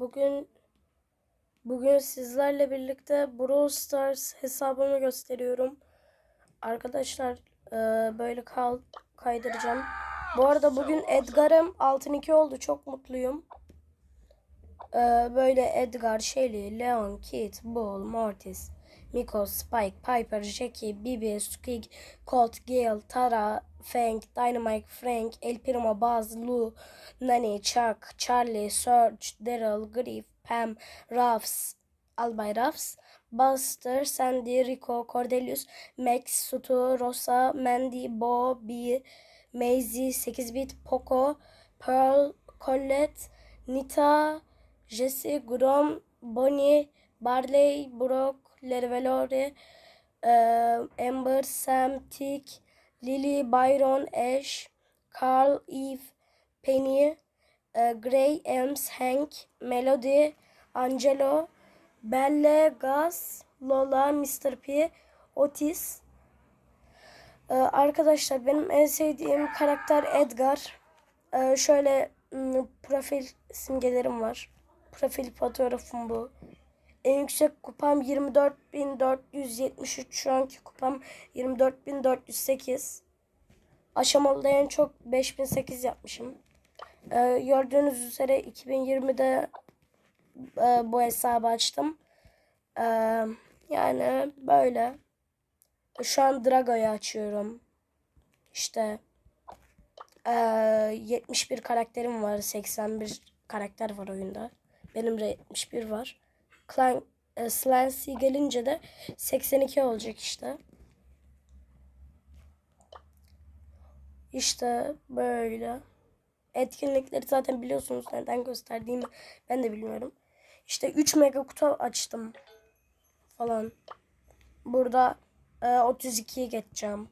Bugün bugün sizlerle birlikte Brawl Stars hesabımı gösteriyorum. Arkadaşlar e, böyle kal kaydıracağım. Bu arada bugün Edgar'ım altın 2 oldu. Çok mutluyum. E, böyle Edgar, Shelly, Leon, Kit, Bull, Mortis, Miko, Spike, Piper, Jackie, Bibi, Squeak, Colt, Gale, Tara, Fang, Dynamite, Frank, El Primo, Buzz, Lou, Nani, Chuck, Charlie, Surge, Daryl, Griff, Pam, Ruffs, Albay Ruffs, Buster, Sandy, Rico, Cordelius, Max, Sutu, Rosa, Mandy, Bo, B, Maisie, 8-bit, Poco, Pearl, Colette, Nita, Jesse, Grom, Bonnie, Barley, Brock, Lervelore, e, Amber, Sam, Tick, Lily, Byron, Ash, Carl, Eve, Penny, e, Gray, Ems, Hank, Melody, Angelo, Belle, Gus, Lola, Mr. P, Otis. E, arkadaşlar benim en sevdiğim karakter Edgar. E, şöyle profil simgelerim var. Profil fotoğrafım bu. En yüksek kupam 24.473. Şu anki kupam 24.408. Aşamalı en çok 5008 yapmışım. Ee, gördüğünüz üzere 2020'de e, bu hesabı açtım. Ee, yani böyle. Şu an Drago'yu açıyorum. İşte e, 71 karakterim var. 81 karakter var oyunda. Benim de 71 var. Clan, e, Slancy gelince de 82 olacak işte. İşte böyle. Etkinlikleri zaten biliyorsunuz neden gösterdiğimi ben de bilmiyorum. İşte 3 mega kutu açtım falan. Burada e, 32'ye geçeceğim.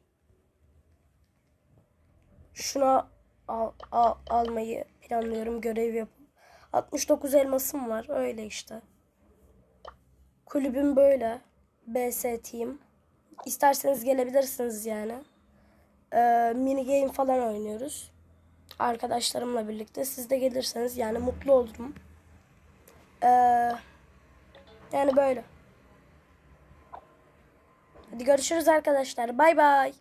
Şuna al, al, almayı planlıyorum görev yapıp. 69 elmasım var öyle işte. Kulübüm böyle. BS. İsterseniz gelebilirsiniz yani. Ee, mini game falan oynuyoruz. Arkadaşlarımla birlikte. Siz de gelirseniz yani mutlu olurum. Ee, yani böyle. Hadi görüşürüz arkadaşlar. Bay bay.